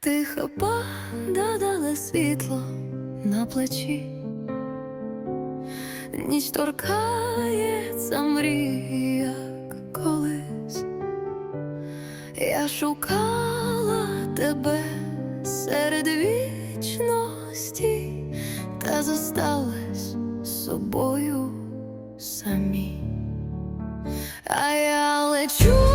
Тихо падала світло на плечі, ніч торкається мрій, як колись, я шукала тебе серед вічності, та зосталась собою самі, а я лечу.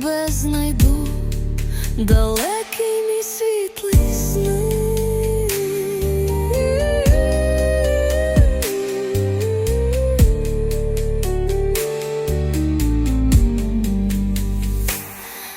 тебе знайду, далекий мій світлий сни.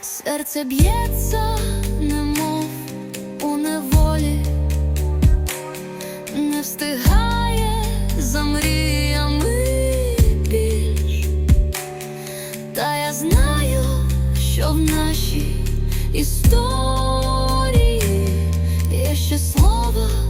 Серце б'ється. історії, є ще слова.